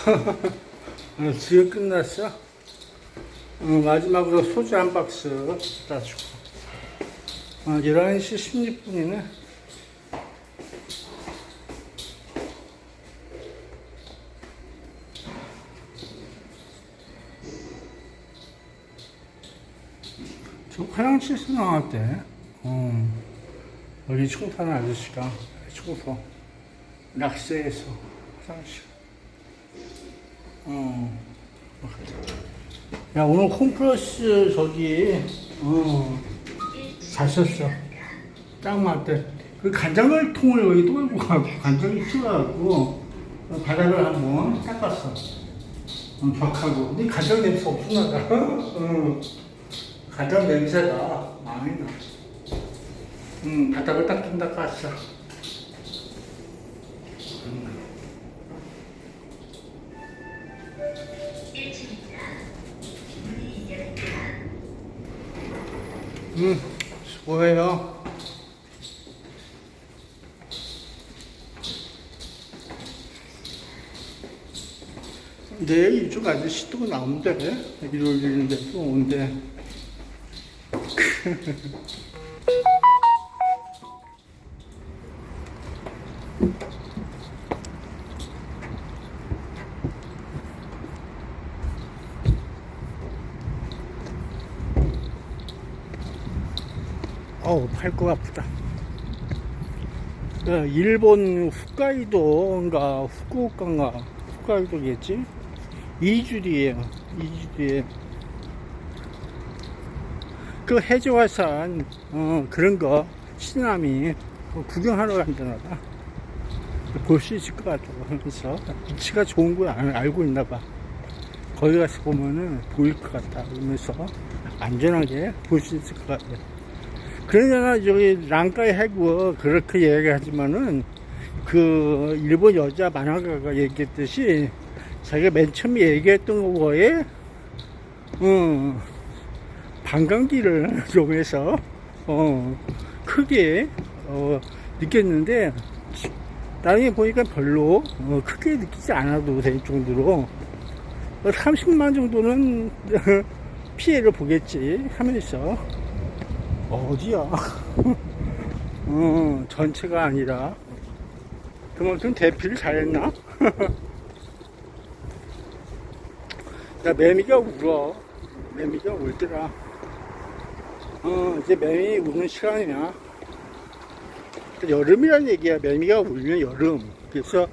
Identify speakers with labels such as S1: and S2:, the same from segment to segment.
S1: 어, 지금 끝났어. 어, 마지막으로 소주 한 박스 따주고. 어, 11시 16분이네. 저 화장실에서 나왔대. 어, 여기 청소하는 아저씨가 청소. 락스에서 화장실. 어. 야, 오늘 홈플러스 저기, 어, 잘 썼어. 딱 맞대. 그 간장을 통을 여기 돌고 가고, 간장이 튀어갖고, 바닥을 한번 닦았어. 어, 벽하고. 근데 간장 냄새 없구나. 어. 간장 냄새가 많이 나. 응, 바닥을 닦긴 닦았어. 응, 수고해요. 내일 이쪽 아저씨 또 나온대. 일 올리는데 또 온대. 어우, 팔거 아프다. 그 일본 홋카이도인가 후쿠오카인가 홋카이도겠지? 2주 뒤에요. 2주 뒤에. 그 해저화산 어, 그런 거 시나미 그 구경하러 간다나 봐. 볼 수 있을 것 같아. 그래서 위치가 좋은 걸 알- 알고 있나 봐. 거기 가서 보면은 보일 것 같다. 그러면서 안전하게 볼 수 있을 것 같아. 그러잖아, 저기, 랑카이 해구, 그렇게 얘기하지만은, 그, 일본 여자 만화가가 얘기했듯이, 자기가 맨 처음에 얘기했던 거에, 어, 반감기를 좀 해서, 어, 크게, 어, 느꼈는데, 나중에 보니까 별로, 어, 크게 느끼지 않아도 될 정도로, 30만 정도는 피해를 보겠지 하면서, 어디야? 어, 전체가 아니라 그만큼 대피를 잘했나? 야, 매미가 울어. 매미가 울더라. 어, 이제 매미 우는 시간이야. 여름이란 얘기야. 매미가 울면 여름. 그래서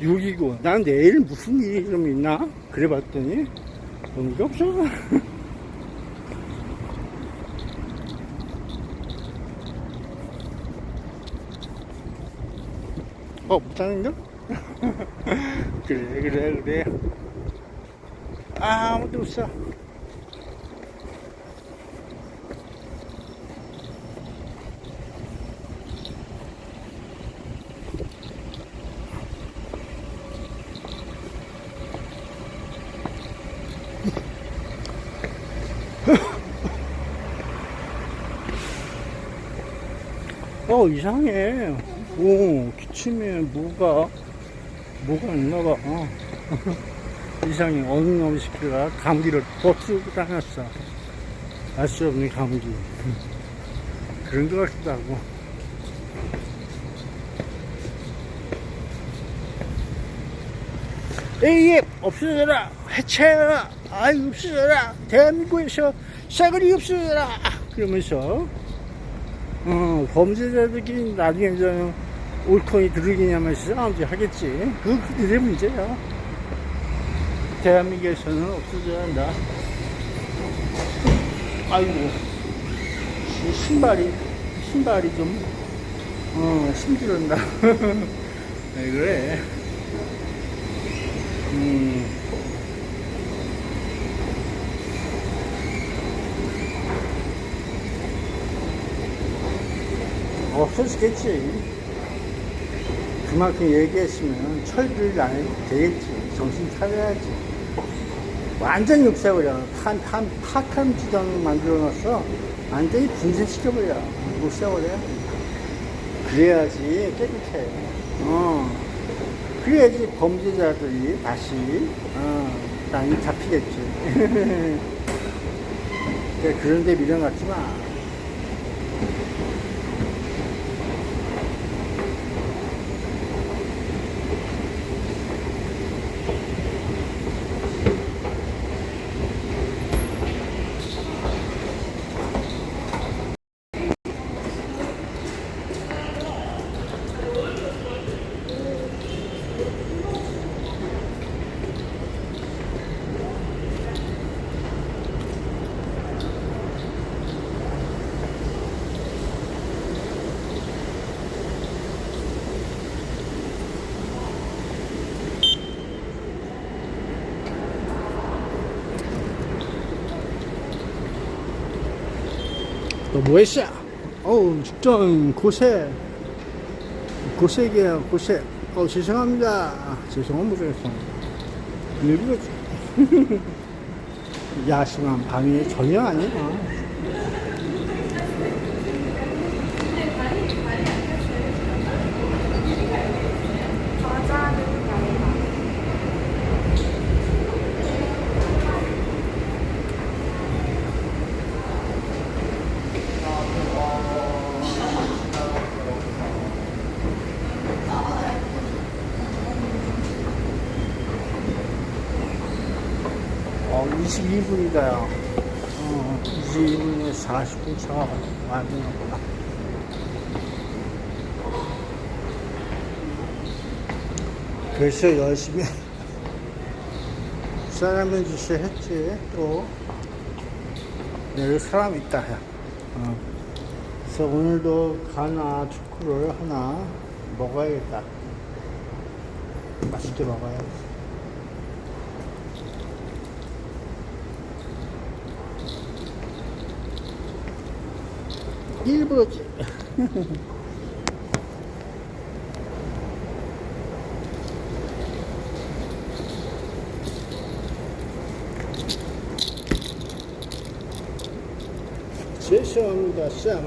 S1: 6이고, 난 내일 무슨 일이 좀 있나? 그래 봤더니, 의미가 없어. 어, 못하는가? 그래, 그래, 그래. 아, 아무도 없어. 어, 이상해. 오, 기침에 뭐가, 뭐가 있나봐. 어. 이상해. 어느 놈 시키가 감기를 버티고 다녔어. 알 수 없는 감기. 그런 것 같기도 하고. A앱 없어져라! 해체해라! 아이, 없어져라! 대한민국에서 싸그리 없어져라! 그러면서 어, 범죄자들끼리 나중에 저 옳거니 들으기냐면 싸움지 하겠지. 그, 그들의 문제야. 대한민국에서는 없어져야 한다. 아이고, 이 신발이, 신발이 좀, 어, 힘들었나. 왜 그래. 음. 없어지겠지. 그만큼 얘기했으면 철들 날 되겠지. 정신 차려야지. 완전히 없애버려. 판, 판, 파탄 지정 만들어 놨어. 완전히 분쇄시켜버려. 없애버려. 그래야지 깨끗해. 어. 그래야지 범죄자들이 다시 어, 땅이 잡히겠지. 그러니까 그런데 미련 갖지 마. 너 뭐했어? 어우 죽전 고세. 고색이야 고색 어 죄송합니다. 모르겠어. 일부러 야심한 방해 전혀 아니야 어 22분이다요. 어 22분에 40분 차가 보다 그래서 열심히 사람은 짓을 했지 또. 내일 사람 있다 해. 어. 그래서 오늘도 가나 초코를 하나 먹어야겠다. 맛있게 먹어야지 일부러지. 죄송합니다 쌈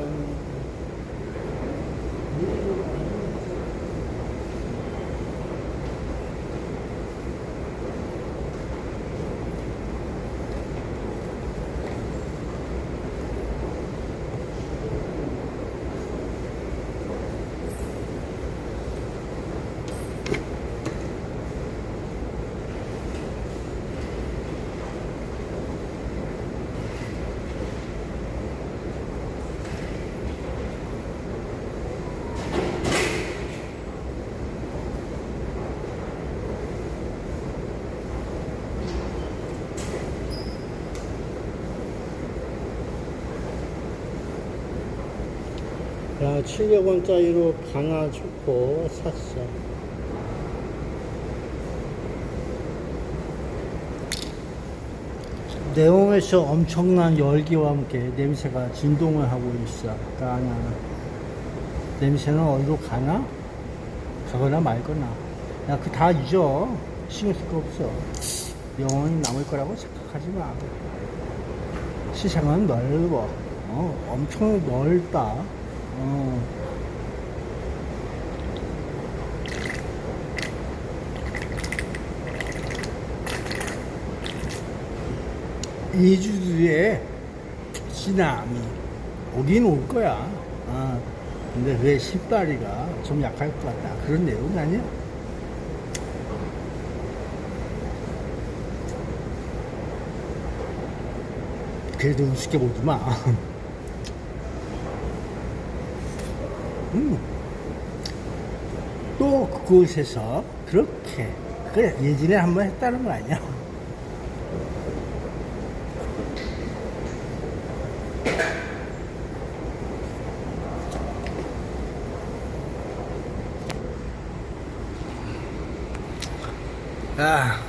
S1: 은야 700원짜리로 가나 초코 샀어. 내용에서 엄청난 열기와 함께 냄새가 진동을 하고 있어. 그러니까 냄새는 어디로 가나? 가거나 말거나. 야 그 다 잊어. 신경 쓸 거 없어. 영원히 남을 거라고 생각하지 마. 시장은 넓어. 어, 엄청 넓다. 어. 이주 뒤에 시남이 오긴 올 거야. 아, 근데 왜 신발이가 좀 약할 것 같다. 그런 내용 아니야? 그래도 우습게 보지 마. 음. 또 그곳에서 그렇게 예전에 한 번 했다는 거 아니야? 야,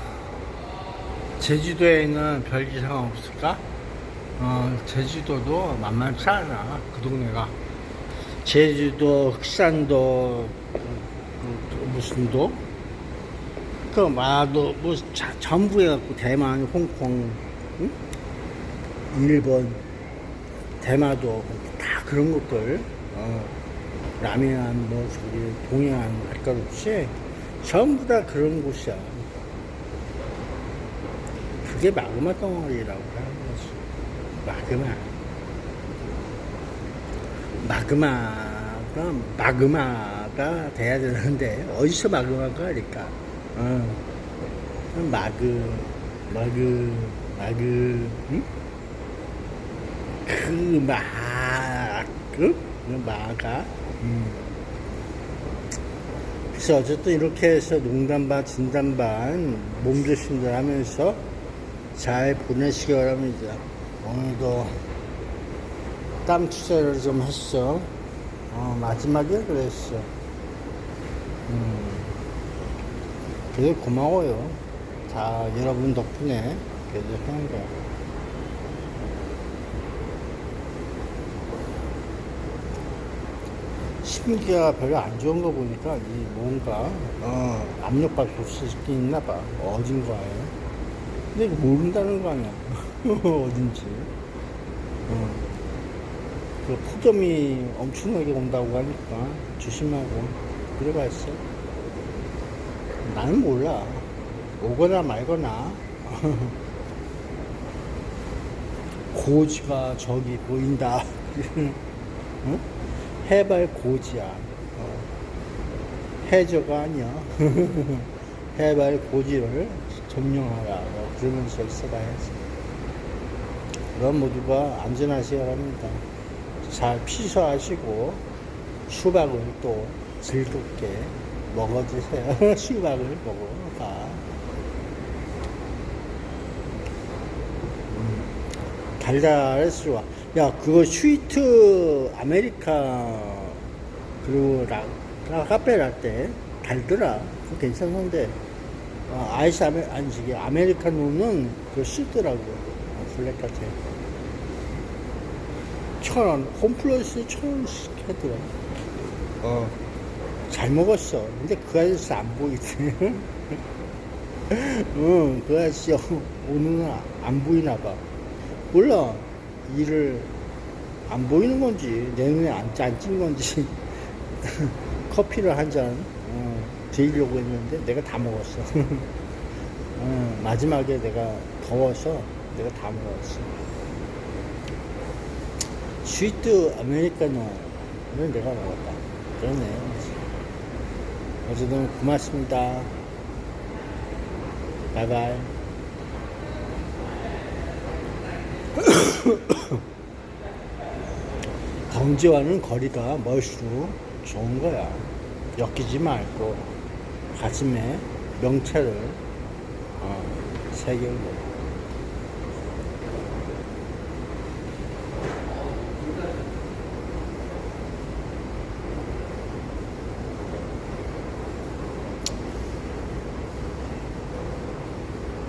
S1: 제주도에는 별 이상 없을까? 어, 제주도도 만만치 않아, 그 동네가. 제주도, 흑산도, 무슨 도? 그 마도, 뭐, 자, 전부 해갖고, 대만, 홍콩, 응? 일본, 대마도, 다 그런 것들, 어, 남해안, 뭐, 저기, 동해안 할것 없이 전부 다 그런 곳이야. 그게 마그마 덩어리라고 하는 거지. 마그마. 마그마가, 마그마가 돼야 되는데, 어디서 마그마가 그러니까. 어. 마그, 마그, 마그, 응? 그 막, 그 마가. 음. 그래서 어쨌든 이렇게 해서 농담 반, 진담 반, 몸조심들 하면서 잘 보내시기 바랍니다. 오늘도 땀 투자를 좀 했어. 어, 마지막에 그랬어. 음. 되게 고마워요. 다 여러분 덕분에 계속 하는 거야. 심기가 별로 안 좋은 거 보니까 이 뭔가 어, 압력밥솥 시키 있나 봐 어딘가에 근데 이거 모른다는 거 아니야 어딘지 어. 그 폭염이 엄청나게 온다고 하니까 조심하고 그래봤어 나는 몰라 오거나 말거나 고지가 저기 보인다 응? 해발 고지야. 어. 해저가 아니야. 해발 고지를 점령하라. 뭐 그러면서 있어봐야지. 그럼 모두가 안전하시기 바랍니다. 잘 피서하시고 수박을 또 즐겁게 먹어주세요. 수박을 먹어가. 달달해서 좋아. 야, 그거 스위트 아메리카, 그리고 라, 라 카페 라떼 달더라. 그거 괜찮은데, 어, 아이스 아메, 아니, 저기, 아메리카노는 그거 쓰더라고. 어, 블랙 카페. 천 원, 홈플러스 천 원씩 하더라. 어, 잘 먹었어. 근데 그 아저씨 안 보이지. 응, 그 아저씨 오늘은 안 보이나 봐. 몰라. 일을 안 보이는 건지, 내 눈에 안, 안찐 건지, 커피를 한 잔, 어, 드리려고 했는데 내가 다 먹었어. 어, 마지막에 내가 더워서 내가 다 먹었어. 스위트 아메리카노는 내가 먹었다. 그러네. 어쨌든 고맙습니다. 바이바이. 경제와는 거리가 멀수록 좋은 거야. 엮이지 말고 가슴에 명체를 어, 새기고